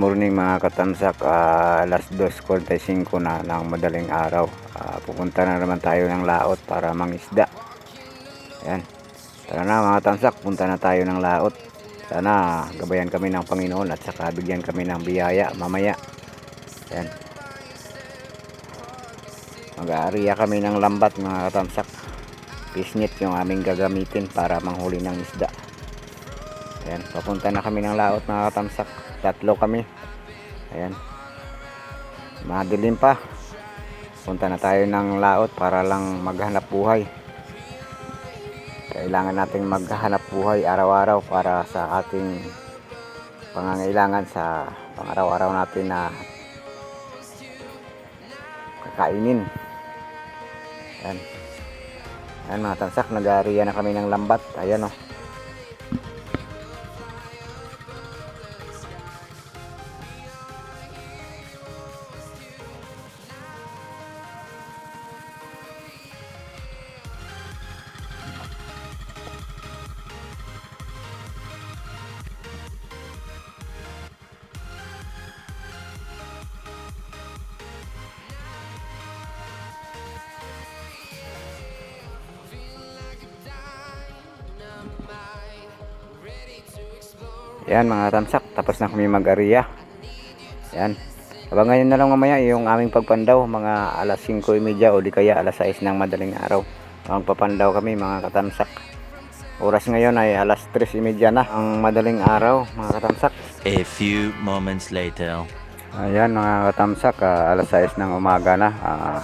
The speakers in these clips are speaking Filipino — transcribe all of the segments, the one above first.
Morning mga katamsak. Ah, alas 2.45 na ng madaling araw. Ah, pupunta na naman tayo ng laot para mangisda. Ayan. Tara na mga tamsak, punta na tayo ng laot. Sana gabayan kami ng Panginoon at saka bigyan kami ng biyaya mamaya. Ayan. Mag-aariya kami ng lambat mga katamsak. Pisnit yung aming gagamitin para manghuli ng isda. Ayan, papunta na kami ng laot mga katamsak. Tatlo kami. Ayan. Madilim pa. Punta na tayo ng laot para lang maghanap buhay. Kailangan nating maghanap buhay araw-araw para sa ating pangangailangan sa pang-araw-araw natin na kakainin. Ayan. Ayan mga tansak, nag-aariya na kami ng lambat. Ayan oh. O. Yan mga tamsak, tapos na kami mag-ariya. Yan. Abangan nyo na lang mamaya yung aming pagpandaw, mga alas 5.30 o di kaya alas 6 ng madaling araw. Magpapandaw kami mga katamsak. Oras ngayon ay alas 3.30 na ang madaling araw mga katamsak. A few moments later. Ayan mga katamsak, ah, alas 6 ng umaga na. Ah,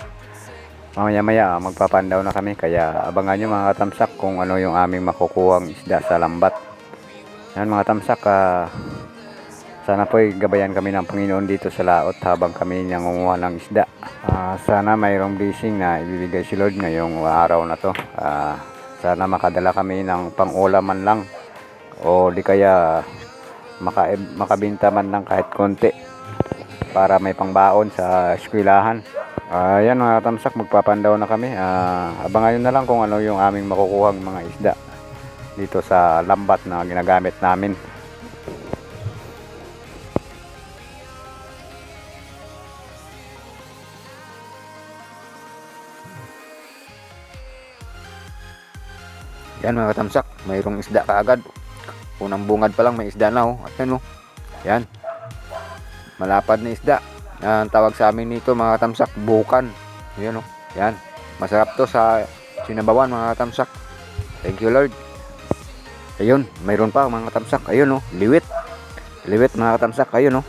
mamaya maya ah, magpapandaw na kami kaya abangan nyo mga katamsak kung ano yung aming makukuhang isda sa lambat. Yan mga tamsak, ah, sana po gabayan kami ng Panginoon dito sa laot habang kami nangunguha ng isda. Ah, sana mayroong blessing na ibibigay si Lord ngayong araw na to. Ah, sana makadala kami ng pang-ulam man lang o di kaya maka makabinta man lang kahit konti para may pangbaon sa eskwelahan. Ah, yan mga tamsak, magpapandaw na kami. Ah, abangan nyo na lang kung ano yung aming makukuhang mga isda dito sa lambat na ginagamit namin. Yan mga katamsak, mayroong isda kaagad. Unang bungad pa lang may isda na oh. At yan oh. Yan. Malapad na isda. Ang tawag sa amin nito mga katamsak, bukan. Yan oh. Yan. Masarap to sa sinabawan mga katamsak. Thank you Lord. Ayun, mayroon pa mga katamsak. Ayun oh, liwit. Liwit mga katamsak. Ayun oh.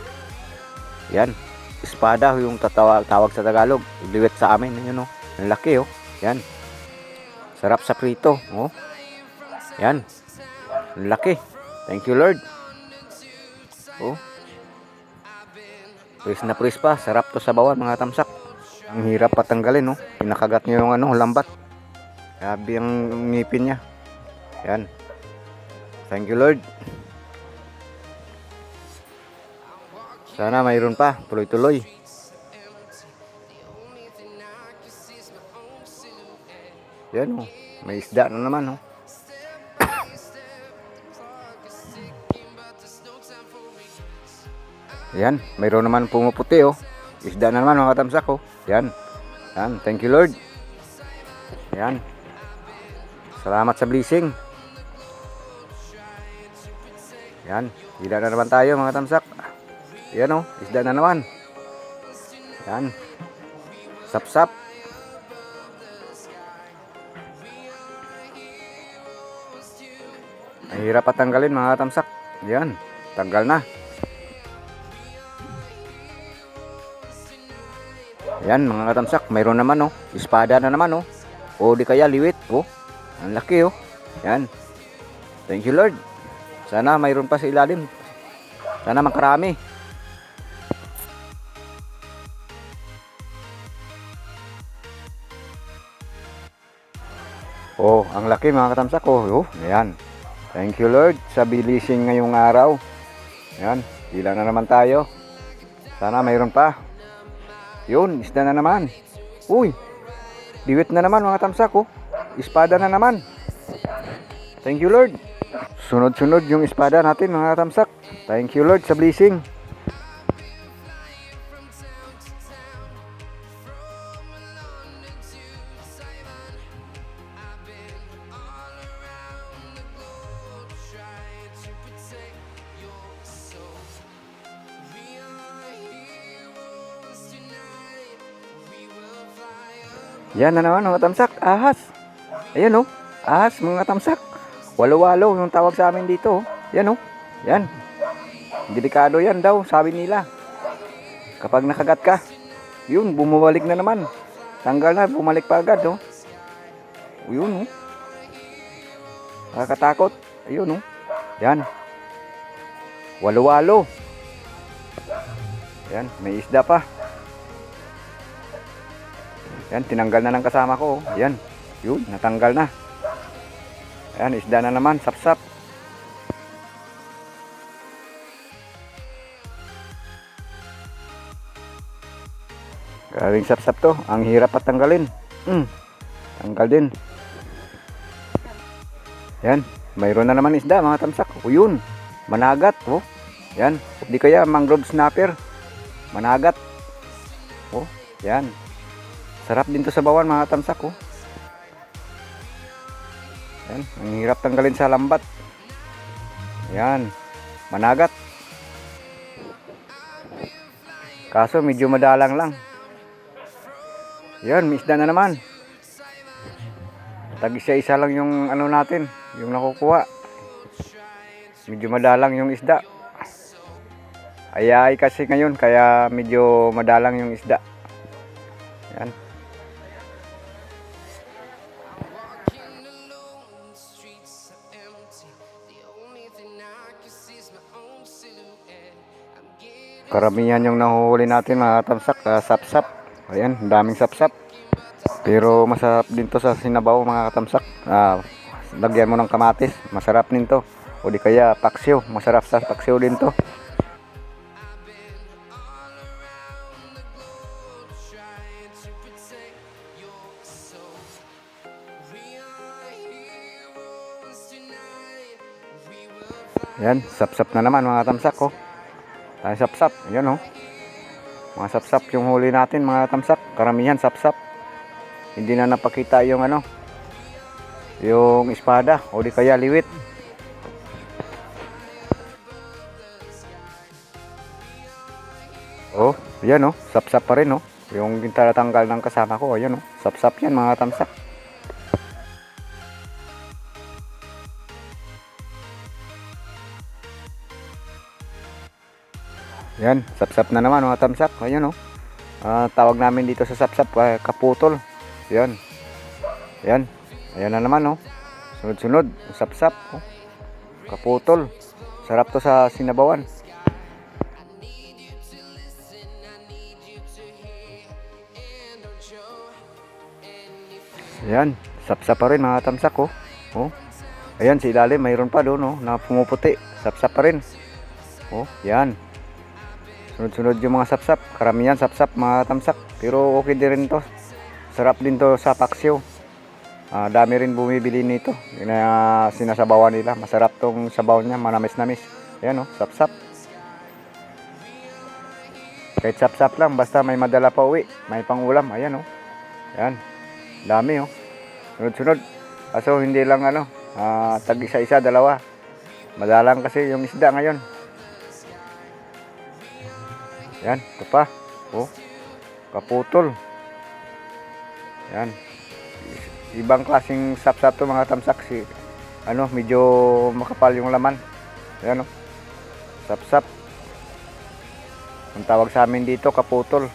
Yan. Espada yung tatawag tawag sa Tagalog. Liwit sa amin. Ayun oh. Ang laki oh. Yan. Sarap sa prito. Oh. Yan. Ang laki. Thank you Lord. Oh. Pris na pris pa. Sarap to sa bawan mga tamsak. Ang hirap patanggalin oh. Pinakagat niyo yung ano, lambat. Grabe ang ngipin niya. Yan. Thank you Lord. Sana mayroon pa, tuloy-tuloy. Yan oh, may isda na naman oh. Yan, mayroon naman pumuputi oh. Isda na naman mga katamsak oh. Yan. Yan, thank you Lord. Yan. Salamat sa blessing. Yan, isda na naman tayo mga tamsak. Yan oh, isda na naman. Yan. Sap-sap. Ang hirap patanggalin mga tamsak. Yan, tanggal na. Yan mga katamsak, mayroon naman oh. Espada na naman oh. O di kaya liwit oh. Ang laki oh. Yan. Thank you Lord. Sana mayroon pa sa ilalim. Sana makarami. Oh, ang laki mga katamsak ko. Oh, ayan. Thank you Lord sa bilising ngayong araw. Ayan, ilan na naman tayo. Sana mayroon pa. Yun, isda na naman. Uy, diwit na naman mga tamsak oh. Espada na naman. Thank you Lord. Sunod-sunod yung espada natin mga katamsak. Thank you Lord sa blessing. Yan na naman mga tamsak, ahas. Ayan oh, ahas mga tamsak. Walo-walo yung tawag sa amin dito. oh. Yan oh, yan. Delikado yan daw, sabi nila. Kapag nakagat ka, yun, bumabalik na naman. Tanggal na, bumalik pa agad oh. Yun oh. Nakakatakot. Ayun oh. Yan. Walo-walo. Yan, may isda pa. Yan, tinanggal na ng kasama ko. oh. Yan. Yun, natanggal na. Ayan, isda na naman, sapsap. Galing sapsap to. Ang hirap at tanggalin. Mm. Tanggal din. Yan, mayroon na naman isda mga tamsak. O yun, managat. Oh. Yan, di kaya mangrove snapper. Managat. Oh, yan. Sarap din to sa bawan mga tamsak oh. Yan, ang hirap tanggalin sa lambat. Yan, managat. Kaso medyo madalang lang. Yan, may isda na naman. Tag isa-isa lang yung ano natin, yung nakukuha. Medyo madalang yung isda. Ayay kasi ngayon, kaya medyo madalang yung isda. Yan. Karamihan yung nahuhuli natin mga tamsak, uh, sapsap. Ayan, daming sapsap. Pero masarap din to sa sinabaw mga katamsak. Ah, lagyan mo ng kamatis, masarap din to. O di kaya paksiw, masarap sa paksiw din to. Ayan, sapsap na naman mga tamsak oh. Tayo sapsap, ayan oh. Mga sapsap yung huli natin mga tamsak. Karamihan sapsap. Hindi na napakita yung ano, yung espada o di kaya liwit. Oh, yan oh, sapsap pa rin oh. Yung tinatanggal ng kasama ko, ayan oh. Sapsap yan mga tamsak. Yan, sapsap na naman mga tamsak. Ayan oh. Ah, tawag namin dito sa sapsap ah, kaputol. Yan. Yan. Ayan na naman oh. Sunod-sunod, sapsap oh. Kaputol. Sarap to sa sinabawan. Ayan, sapsap pa rin mga tamsak oh. Oh. Ayan, si ilalim mayroon pa doon oh, na pumuputi. Sapsap pa rin. Oh, yan. Sunod-sunod yung mga sapsap. Karamihan sapsap tamsak. Pero okay din rin to. Sarap din to sa paksiw. Ah, dami rin bumibili nito. Na sinasabawan nila. Masarap tong sabaw niya. Manamis-namis. Ayan oh, sapsap. Kahit sapsap lang. Basta may madala pa uwi. May pang ulam. Ayan oh. Ayan. Dami oh. Sunod-sunod. Kaso hindi lang ano. Ah, tag isa-isa, dalawa. Madalang kasi yung isda ngayon. Yan, ito pa. Oh, kaputol. Yan. Ibang klaseng sapsap to mga tamsak. Si, ano, medyo makapal yung laman. Yan oh. Sapsap. Ang tawag sa amin dito, kaputol.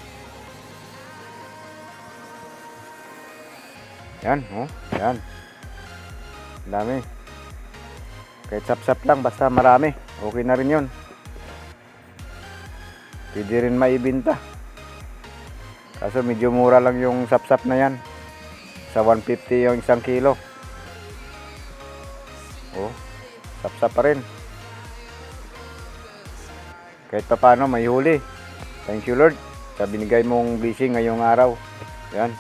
Yan, oh. Yan. Dami. Kahit sapsap lang, basta marami. Okay na rin yun. Pwede rin maibinta. Kaso medyo mura lang yung sapsap na yan. Sa 150 yung isang kilo. Oh, sapsap pa rin. Kahit pa paano, may huli. Thank you Lord sa binigay mong blessing ngayong araw. Yan.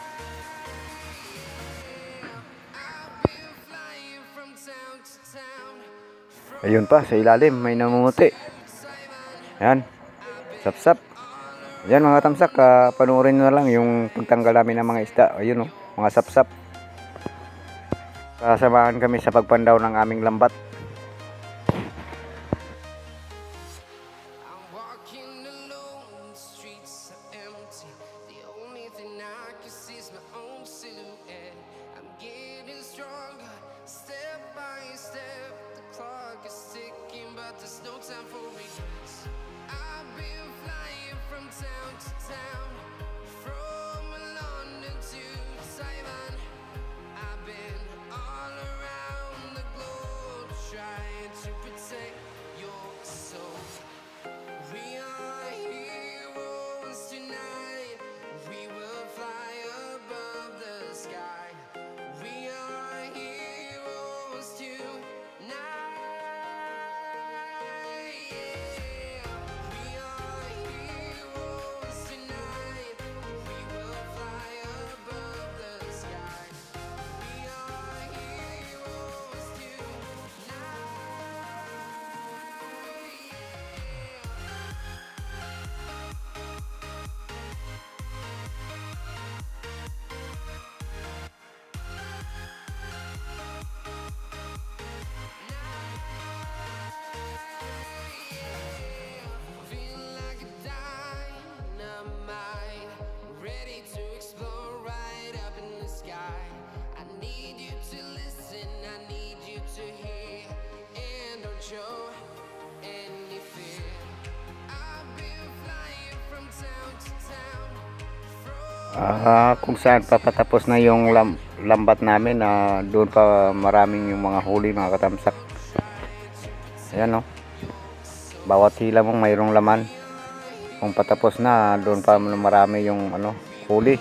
Ayun pa, sa ilalim, may namumuti. Yan. Sap-sap. Yan mga tamsak, ah, panoorin na lang yung pagtanggal namin ng mga isda. Ayun oh, mga sap-sap. Kasamahan kami sa pagpandaw ng aming lambat. Ah, kung saan papatapos na yung lam- lambat namin na doon pa maraming yung mga huli mga katamsak. Ayan no. Bawat hila mong mayroong laman. Kung patapos na, doon pa marami yung ano, huli.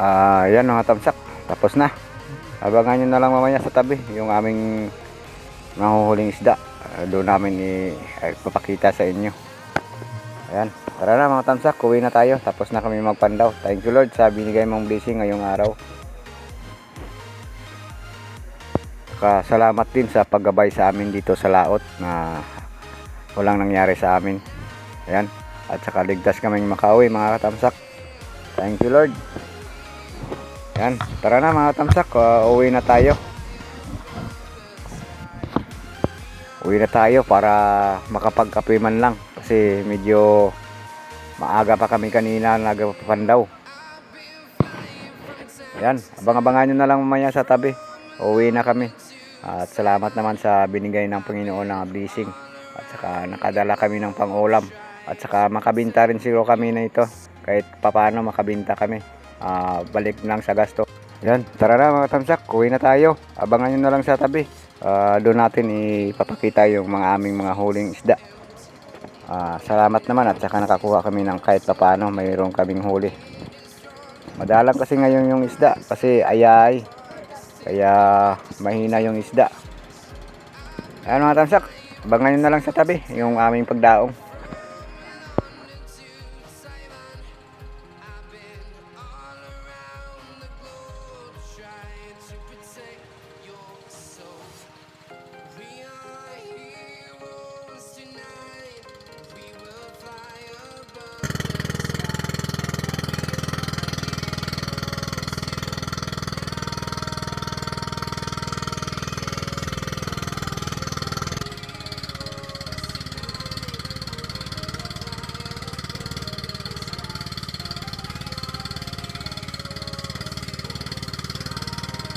Ah, yan mga tamsak. Tapos na. Abangan nyo na lang mamaya sa tabi yung aming nahuhuling isda. Ah, doon namin i ay, papakita sa inyo. Ayan. Tara na mga tamsak. Kuwi na tayo. Tapos na kami magpandaw. Thank you Lord sa binigay mong blessing ngayong araw. Salamat din sa paggabay sa amin dito sa laot na walang nangyari sa amin. Ayan. At saka ligtas kaming makauwi mga katamsak. Thank you Lord. Yan, tara na mga tamsak, uh, uwi na tayo. Uwi na tayo para makapagkape man lang kasi medyo maaga pa kami kanina nagpapandaw. Yan, abang-abangan nyo na lang mamaya sa tabi. Uwi na kami. At salamat naman sa binigay ng Panginoon ng blessing. At saka nakadala kami ng pangulam. At saka makabinta rin siguro kami na ito. Kahit papano makabinta kami. Ah, balik lang sa gasto. Yan, tara na mga tamsak, uwi na tayo. Abangan nyo na lang sa tabi. Ah, doon natin ipapakita yung mga aming mga huling isda. Ah, salamat naman at saka nakakuha kami ng kahit papano mayroon kaming huli. Madalang kasi ngayon yung isda kasi ayay. Kaya mahina yung isda. Ayan mga tamsak, abangan nyo na lang sa tabi yung aming pagdaong.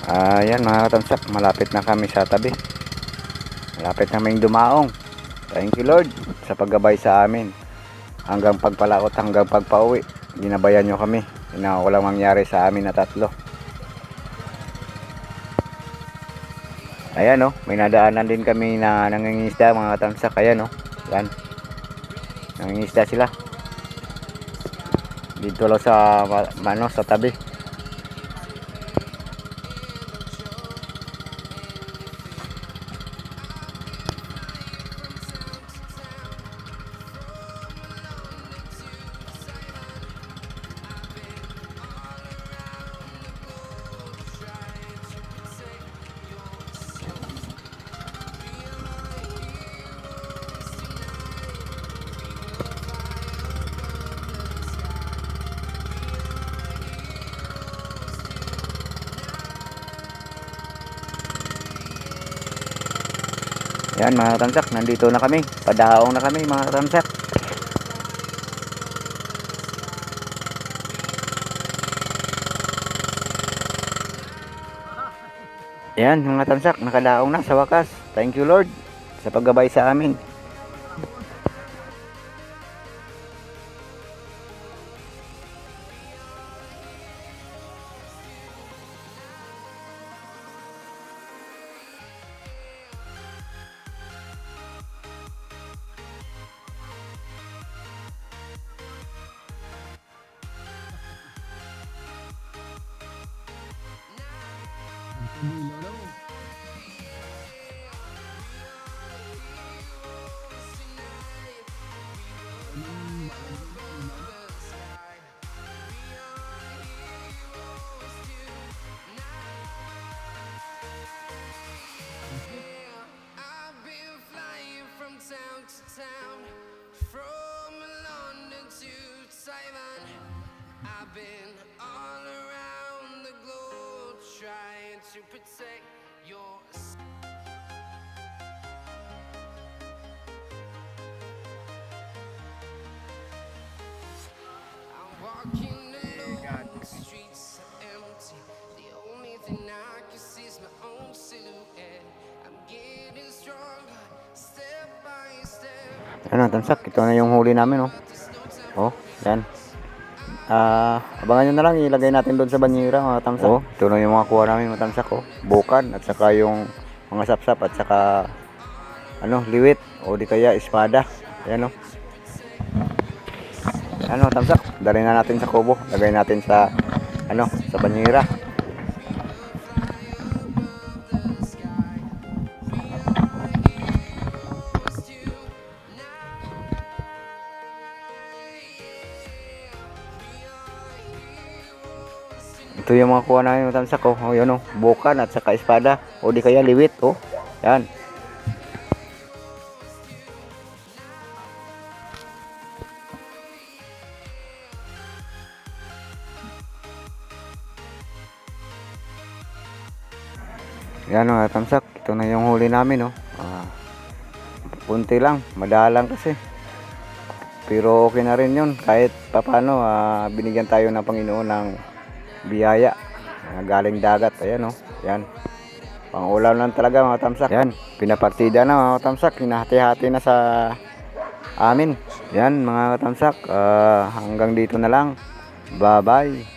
Ayan mga katamsak, malapit na kami sa tabi. Malapit na kaming dumaong. Thank you Lord sa paggabay sa amin. Hanggang pagpalaot, hanggang pagpauwi. Ginabayan nyo kami na walang mangyari sa amin na tatlo. Ayan oh, may nadaanan din kami na nangingisda mga katamsak. Ayan oh, yan. Nangingisda sila. Dito lang sa ano sa tabi. Yan mga katamsak, nandito na kami. Padaong na kami mga katamsak. Yan mga tamsak, nakadaong na sa wakas. Thank you Lord sa paggabay sa amin. Loro. To protect your. I'm walking alone, the streets are empty. The only thing I can see is my own silhouette. I'm getting stronger, step by step. Ano tamsak, ito na yung huli namin oh. Oh, yan. Ah, abangan nyo na lang ilagay natin doon sa banyera mga tamsak. Oh, ito na yung mga kuha namin mga tamsak oh. Bukan at saka yung mga sapsap at saka ano, liwit o di kaya espada. Ayan oh. Ano, tamsak, dali na natin sa kubo. Lagay natin sa ano, sa banyera. Ito yung mga kuha namin mga tamsak oh. Oh, yun oh. Bukan at saka espada o di kaya liwit oh. Yan. Yan mga tamsak. Ito na yung huli namin oh. Ah, punti lang. Madalang kasi. Pero okay na rin yun. Kahit papano ah, binigyan tayo ng Panginoon ng biyaya na galing dagat. Ayan oh. Yan. Pangulam lang talaga mga tamsak. Yan. Pinapartida na mga tamsak. Hinahati-hati na sa amin. Yan mga tamsak. Ah, hanggang dito na lang. Bye-bye.